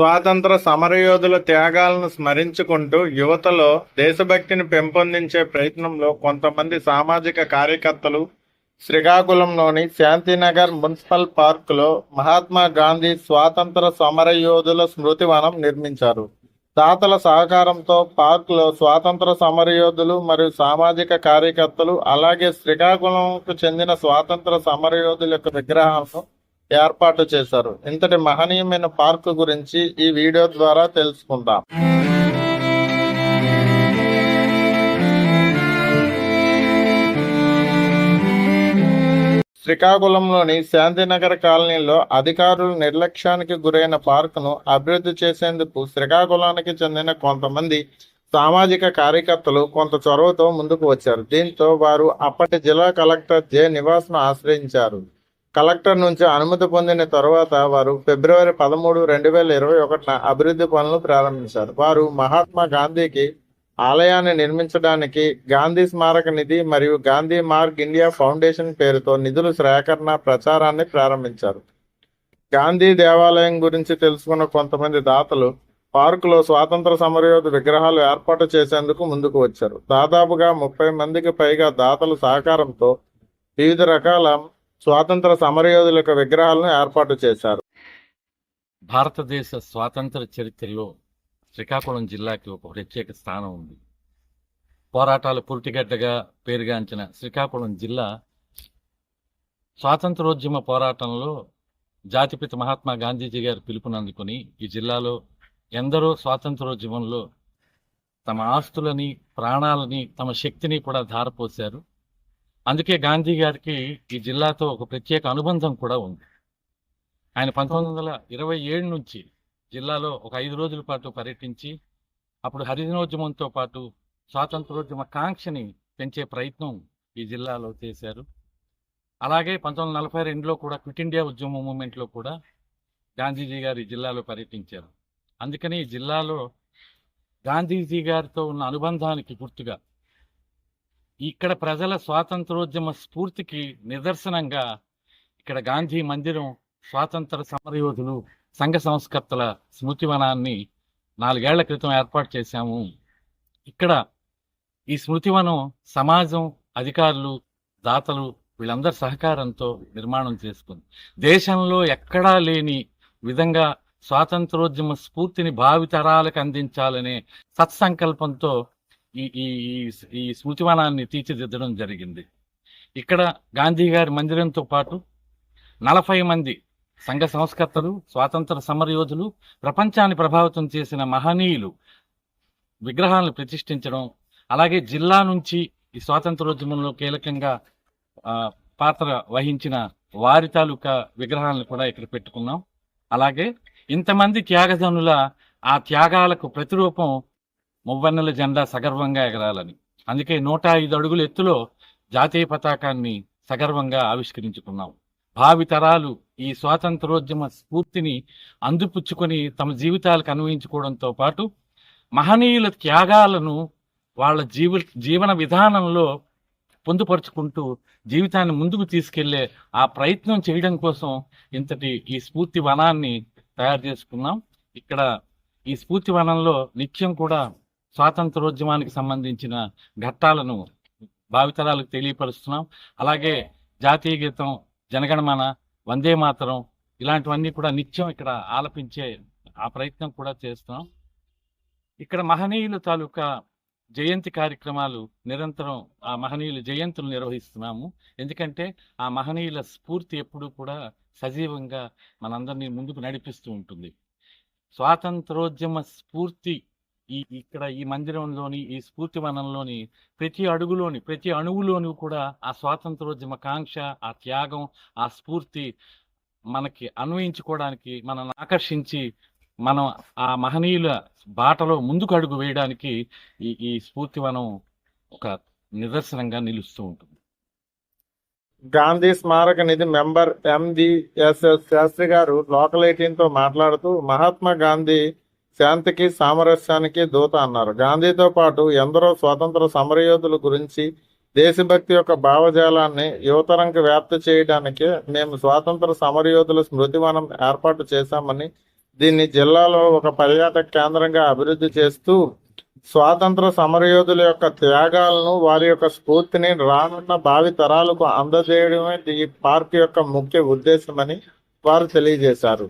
స్వాతంత్ర సమరయోధుల త్యాగాలను స్మరించుకుంటూ యువతలో దేశభక్తిని పెంపొందించే ప్రయత్నంలో కొంతమంది సామాజిక కార్యకర్తలు శ్రీకాకుళంలోని శాంతినగర్ మున్సిపల్ పార్కులో మహాత్మా గాంధీ స్వాతంత్ర సమరయోధుల స్మృతివనం నిర్మించారు. దాతల సహకారంతో పార్కులో స్వాతంత్ర సమరయోధులు మరియు సామాజిక కార్యకర్తలు అలాగే శ్రీకాకుళంకు చెందిన స్వాతంత్ర సమరయోధుల యొక్క విగ్రహాలను ఏర్పాటు చేశారు. ఇంతటి మహనీయమైన పార్కు గురించి ఈ వీడియో ద్వారా తెలుసుకుందాం. శ్రీకాకుళంలోని శాంతినగర్ కాలనీలో అధికారులు నిర్లక్ష్యానికి గురైన పార్కును అభివృద్ధి చేసేందుకు శ్రీకాకుళానికి చెందిన కొంతమంది సామాజిక కార్యకర్తలు కొంత చొరవతో ముందుకు వచ్చారు. దీంతో వారు అప్పటి జిల్లా కలెక్టర్ జె నివాస్ను ఆశ్రయించారు. కలెక్టర్ నుంచి అనుమతి పొందిన తరువాత వారు ఫిబ్రవరి పదమూడు రెండు వేల ఇరవై ఒకటిన అభివృద్ధి పనులు ప్రారంభించారు. వారు మహాత్మా గాంధీకి ఆలయాన్ని నిర్మించడానికి గాంధీ స్మారక నిధి మరియు గాంధీ మార్గ్ ఇండియా ఫౌండేషన్ పేరుతో నిధులు సేకరణ ప్రచారాన్ని ప్రారంభించారు. గాంధీ దేవాలయం గురించి తెలుసుకున్న కొంతమంది దాతలు పార్కులో స్వాతంత్ర సమరయోధ విగ్రహాలు ఏర్పాటు చేసేందుకు ముందుకు వచ్చారు. దాదాపుగా ముప్పై మందికి పైగా దాతల సహకారంతో వివిధ రకాల స్వాతంత్ర సమరయోధుల యొక్క విగ్రహాలను ఏర్పాటు చేశారు. భారతదేశ స్వాతంత్ర చరిత్రలో శ్రీకాకుళం జిల్లాకి ఒక ప్రత్యేక స్థానం ఉంది. పోరాటాలు పురిటిగడ్డగా పేరుగాంచిన శ్రీకాకుళం జిల్లా స్వాతంత్రోద్యమ పోరాటంలో జాతిపిత మహాత్మా గాంధీజీ గారు పిలుపునందుకుని ఈ జిల్లాలో ఎందరో స్వాతంత్రోద్యమంలో తమ ఆస్తులని ప్రాణాలని తమ శక్తిని కూడా ధారపోశారు. అందుకే గాంధీ గారికి ఈ జిల్లాతో ఒక ప్రత్యేక అనుబంధం కూడా ఉంది. ఆయన పంతొమ్మిది వందల ఇరవై ఏడు నుంచి జిల్లాలో ఒక ఐదు రోజుల పాటు పర్యటించి అప్పుడు హరిజనోద్యమంతో పాటు స్వాతంత్రోద్యమ కాంక్షని పెంచే ప్రయత్నం ఈ జిల్లాలో చేశారు. అలాగే పంతొమ్మిది వందల నలభై రెండులో కూడా క్విట్ ఇండియా ఉద్యమ మూమెంట్లో కూడా గాంధీజీ గారు ఈ జిల్లాలో పర్యటించారు. అందుకని ఈ జిల్లాలో గాంధీజీ గారితో ఉన్న అనుబంధానికి గుర్తుగా ఇక్కడ ప్రజల స్వాతంత్రోద్యమ స్ఫూర్తికి నిదర్శనంగా ఇక్కడ గాంధీ మందిరం స్వాతంత్ర సమరయోధులు సంఘ సంస్కర్తల స్మృతివనాన్ని నాలుగేళ్ళ క్రితం ఏర్పాటు చేశాము. ఇక్కడ ఈ స్మృతివనం సమాజం అధికారులు దాతలు వీళ్ళందరి సహకారంతో నిర్మాణం చేసుకుంది. దేశంలో ఎక్కడా లేని విధంగా స్వాతంత్రోద్యమ స్ఫూర్తిని భావితరాలకు అందించాలనే సత్సంకల్పంతో ఈ ఈ ఈ- స్మృతివనాన్ని తీర్చిదిద్దడం జరిగింది. ఇక్కడ గాంధీ గారి మందిరంతో పాటు నలభై మంది సంఘ సంస్కర్తలు స్వాతంత్ర సమరయోధులు ప్రపంచాన్ని ప్రభావితం చేసిన మహనీయులు విగ్రహాలను ప్రతిష్ఠించడం అలాగే జిల్లా నుంచి ఈ స్వాతంత్రోద్యమంలో కీలకంగా ఆ, పాత్ర వహించిన వారి తాలూకా విగ్రహాలను కూడా ఇక్కడ పెట్టుకున్నాం. అలాగే ఇంతమంది త్యాగజనుల ఆ త్యాగాలకు ప్రతిరూపం మువ్వన్నెల జెండా సగర్వంగా ఎగరాలని. అందుకే నూట ఐదు అడుగుల ఎత్తులో జాతీయ పతాకాన్ని సగర్వంగా ఆవిష్కరించుకున్నాం. భావి తరాలు ఈ స్వాతంత్రోద్యమ స్ఫూర్తిని అందిపుచ్చుకొని తమ జీవితాలకు అన్వయించుకోవడంతో పాటు మహనీయుల త్యాగాలను వాళ్ళ జీవ జీవన విధానంలో పొందుపరుచుకుంటూ జీవితాన్ని ముందుకు తీసుకెళ్ళే ఆ ప్రయత్నం చేయడం కోసం ఇంతటి ఈ స్ఫూర్తి వనాన్ని తయారు చేసుకున్నాం. ఇక్కడ ఈ స్ఫూర్తి వనంలో నిత్యం కూడా స్వాతంత్రోద్యమానికి సంబంధించిన ఘట్టాలను భావితరాలకు తెలియపరుస్తున్నాం. అలాగే జాతీయ గీతం జనగణమన వందే మాతరం ఇలాంటివన్నీ కూడా నిత్యం ఇక్కడ ఆలపించే ఆ ప్రయత్నం కూడా చేస్తున్నాం. ఇక్కడ మహనీయుల తాలూకా జయంతి కార్యక్రమాలు నిరంతరం ఆ మహనీయుల జయంతులు నిర్వహిస్తున్నాము. ఎందుకంటే ఆ మహనీయుల స్ఫూర్తి ఎప్పుడూ కూడా సజీవంగా మనందరినీ ముందుకు నడిపిస్తూ ఉంటుంది. స్వాతంత్రోద్యమ స్ఫూర్తి ఈ ఇక్కడ ఈ మందిరంలోని ఈ స్ఫూర్తి వనంలోని ప్రతి అడుగులోని ప్రతి అణువులోని కూడా ఆ స్వాతంత్రోద్యమ కాంక్ష ఆ త్యాగం ఆ స్ఫూర్తి మనకి అన్వయించుకోవడానికి మనల్ని ఆకర్షించి మనం ఆ మహనీయుల బాటలో ముందుకు అడుగు వేయడానికి ఈ ఈ స్ఫూర్తివనం ఒక నిదర్శనంగా నిలుస్తూ ఉంటుంది. గాంధీ స్మారక నిధి మెంబర్ ఎంవిఎస్ఎస్ శాస్త్రి గారు లోకల్ ఎయిటీన్తో మాట్లాడుతూ మహాత్మా గాంధీ శాంతికి సామరస్యానికి దూత అన్నారు. గాంధీతో పాటు ఎందరో స్వాతంత్ర సమరయోధుల గురించి దేశభక్తి యొక్క భావజాలాన్ని యువతరంకి వ్యాప్తి చేయడానికి మేము స్వాతంత్ర సమరయోధుల స్మృతివనం ఏర్పాటు చేశామని దీన్ని జిల్లాలో ఒక పర్యాటక కేంద్రంగా అభివృద్ధి చేస్తూ స్వాతంత్ర సమరయోధుల యొక్క త్యాగాలను వారి యొక్క స్ఫూర్తిని రానున్న భావి తరాలకు అందజేయడమే ఈ పార్క్ యొక్క ముఖ్య ఉద్దేశమని వారు తెలియజేశారు.